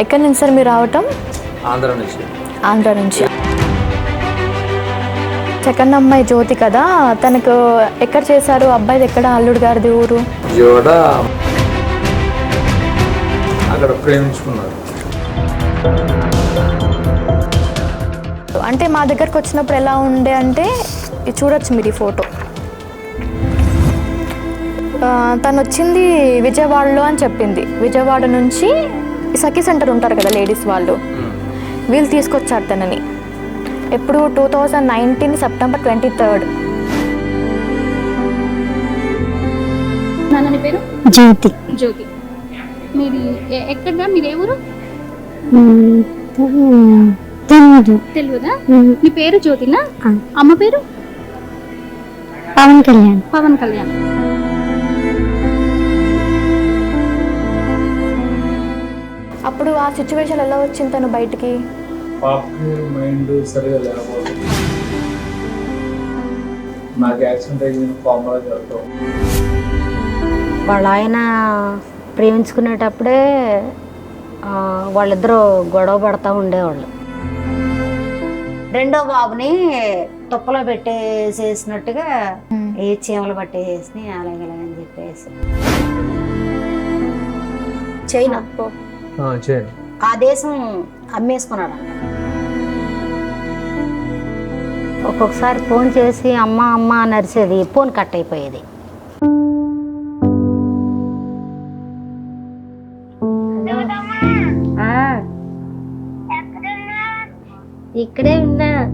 ఎక్కడి నుంచి సార్ మీరు రావటం? ఆంధ్ర నుంచి. ఆంధ్ర నుంచి. సెకండ్ అమ్మాయి జ్యోతి కదా తనకు ఎక్కడ చేశారు? అబ్బాయిది ఎక్కడ? అల్లుడు గారిది ఊరు? అక్కడ ప్రేమించుకున్నారు. అంటే మా దగ్గరకు వచ్చినప్పుడు ఎలా ఉండే అంటే చూడొచ్చు మీరు ఈ ఫోటో. తను వచ్చింది విజయవాడలో అని చెప్పింది. విజయవాడ నుంచి సఖీ సెంటర్ ఉంటారు కదా లేడీస్ వాళ్ళు. వీళ్ళు తీసుకొచ్చారు తనని. ఎప్పుడు two thousand nineteen September twenty third నాన్న పేరు? జ్యోతి. జ్యోతి. మీది ఎక్కడ మీరు ఏ ఊరు? తెలియదు తెలియదా మీ పేరు జ్యోతినా. అమ్మ పేరు? పవన్ కళ్యాణ్. పవన్ కళ్యాణ్. ఆ సిచ్యువేషన్ ఎలా వచ్చింది తను బయటికి? పాపకి మైండ్ సరిగా లేకపోతే నాకు యాక్సిడెంట్ చెప్తాం వాళ్ళ ఆయన ప్రేమించుకునేటప్పుడే ఆ, వాళ్ళిద్దరూ గొడవ పడతా ఉండేవాళ్ళు. రెండో బాబుని తుప్పలో పెట్టేసేసినట్టుగా ఏ చీమలు పట్టేసి అలాగలాగని చెప్పేసి. చైనా ఆ దేశం అమ్మేసుకున్నాడు. ఒక్కొక్కసారి ఫోన్ చేసి అమ్మ అమ్మ అని అరిసేది ఫోన్ కట్ అయిపోయేది. ఆ. ఇక్కడే ఉన్నా.